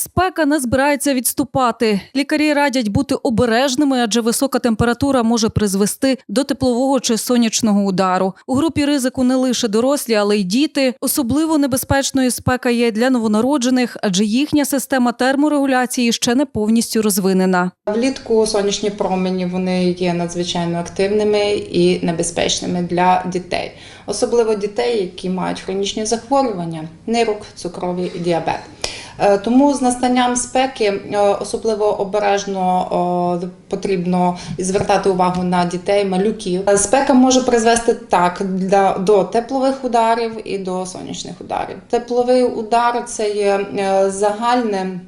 Спека не збирається відступати. Лікарі радять бути обережними, адже висока температура може призвести до теплового чи сонячного удару. У групі ризику не лише дорослі, але й діти. Особливо небезпечною спека є для новонароджених, адже їхня система терморегуляції ще не повністю розвинена. Влітку сонячні промені вони є надзвичайно активними і небезпечними для дітей, особливо дітей, які мають хронічні захворювання, нирок, цукровий діабет. Е, Тому з настанням спеки е, особливо обережно потрібно звертати увагу на дітей, малюків. Е, Спека може призвести так до теплових ударів і до сонячних ударів. Тепловий удар це є загальне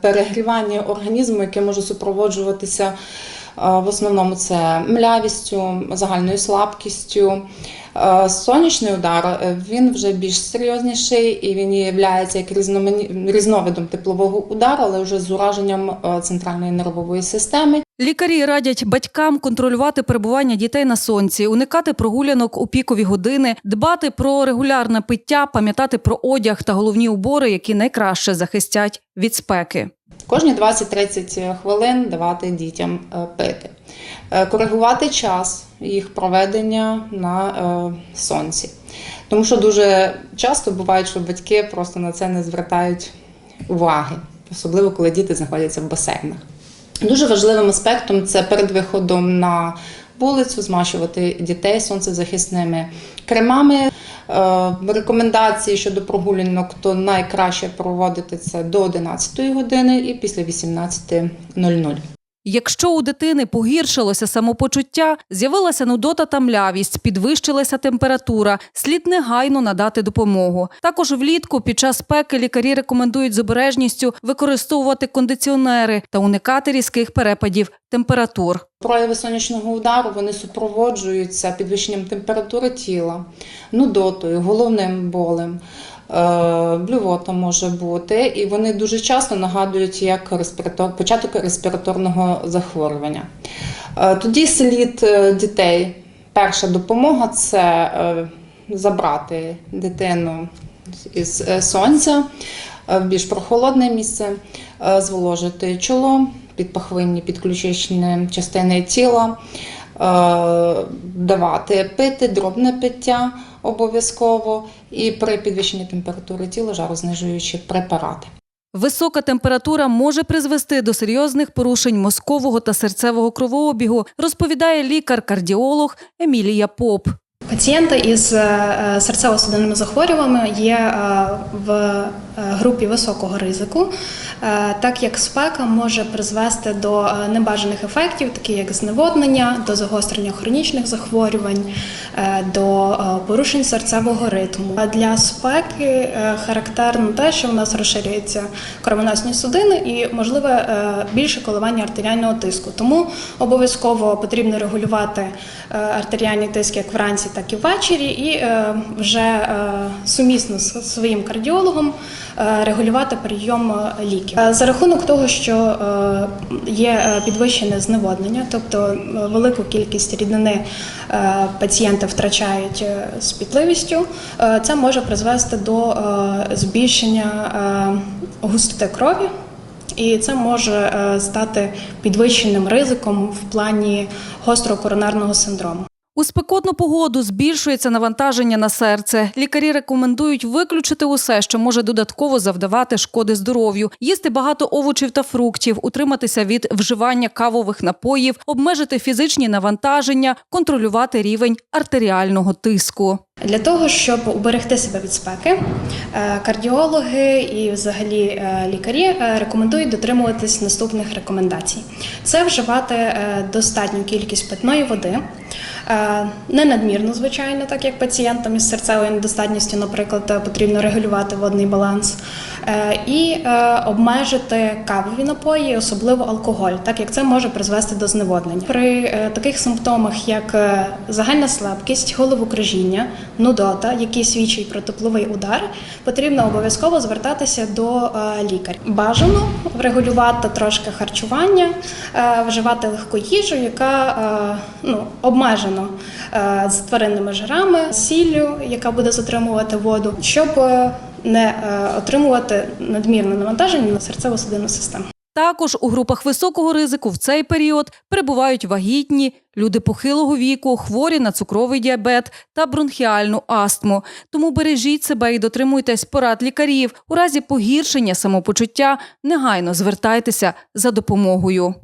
перегрівання організму, яке може супроводжуватися в основному це млявістю, загальною слабкістю. Е, Сонячний удар е, він вже більш серйозніший і він є як різновидом теплового удару, але вже з ураженням е, центральної нервової системи. Лікарі радять батькам контролювати перебування дітей на сонці, уникати прогулянок у пікові години, дбати про регулярне пиття, пам'ятати про одяг та головні убори, які найкраще захистять від спеки. Кожні 20-30 хвилин давати дітям пити, коригувати час їх проведення на е, сонці. Тому що дуже часто буває, що батьки просто на це не звертають уваги, особливо коли діти знаходяться в басейнах. Дуже важливим аспектом це перед виходом на вулицю змащувати дітей сонцезахисними кремами. Е, Рекомендації щодо прогулянок, то найкраще проводити це до 11 години і після 18.00. Якщо у дитини погіршилося самопочуття, з'явилася нудота та млявість, підвищилася температура, слід негайно надати допомогу. Також влітку під час спеки лікарі рекомендують з обережністю використовувати кондиціонери та уникати різких перепадів температур. Прояви сонячного удару вони супроводжуються підвищенням температури тіла, нудотою, головним болем. Е, Блювота може бути, і вони дуже часто нагадують як респіратор, початок респіраторного захворювання. Е, Тоді слід е, дітей. Перша допомога це забрати дитину із сонця в більш прохолодне місце, зволожити чоло, підпахвинні, підключичні частини тіла, давати пити, дробне пиття обов'язково, і при підвищенні температури тіла жарознижуючі препарати. Висока температура може призвести до серйозних порушень мозкового та серцевого кровообігу, розповідає лікар-кардіолог Емілія Поп. Пацієнти із е, серцево-судинними захворюваннями є е, в е, групі високого ризику, е, так як спека може призвести до е, небажаних ефектів, такі як зневоднення, до загострення хронічних захворювань, е, до е, порушень серцевого ритму. А Для спеки е, характерно те, що в нас розширюються кровоносні судини і можливе е, більше коливання артеріального тиску. Тому обов'язково потрібно регулювати е, артеріальний тиск як вранці, так і ввечері, і е, вже е, сумісно з своїм кардіологом е, регулювати прийом ліків. За рахунок того, що є підвищене зневоднення, тобто велику кількість рідини пацієнти втрачають з пітливістю, е, це може призвести до збільшення густоти крові. І це може стати підвищеним ризиком в плані гострого коронарного синдрому. У спекотну погоду збільшується навантаження на серце. Лікарі рекомендують виключити усе, що може додатково завдавати шкоди здоров'ю, їсти багато овочів та фруктів, утриматися від вживання кавових напоїв, обмежити фізичні навантаження, контролювати рівень артеріального тиску. Для того, щоб уберегти себе від спеки, е, кардіологи і взагалі е, лікарі е, рекомендують дотримуватись наступних рекомендацій: це вживати достатню кількість питної води, не надмірно, звичайно, так як пацієнтам із серцевою недостатністю, наприклад, е, потрібно регулювати водний баланс, е, і е, обмежити кавові напої, особливо алкоголь, так як це може призвести до зневоднення. При е, таких симптомах, як е, загальна слабкість, головокружіння, нудота, які свідчать про тепловий удар, потрібно обов'язково звертатися до е, лікаря. Бажано врегулювати трошки харчування, е, вживати легку їжу, яка е, ну, обмежено е, з тваринними жирами, сіллю, яка буде затримувати воду, щоб е, не е, отримувати надмірне навантаження на серцево-судинну систему. Також у групах високого ризику в цей період перебувають вагітні, люди похилого віку, хворі на цукровий діабет та бронхіальну астму. Тому бережіть себе і дотримуйтесь порад лікарів. У разі погіршення самопочуття негайно звертайтеся за допомогою.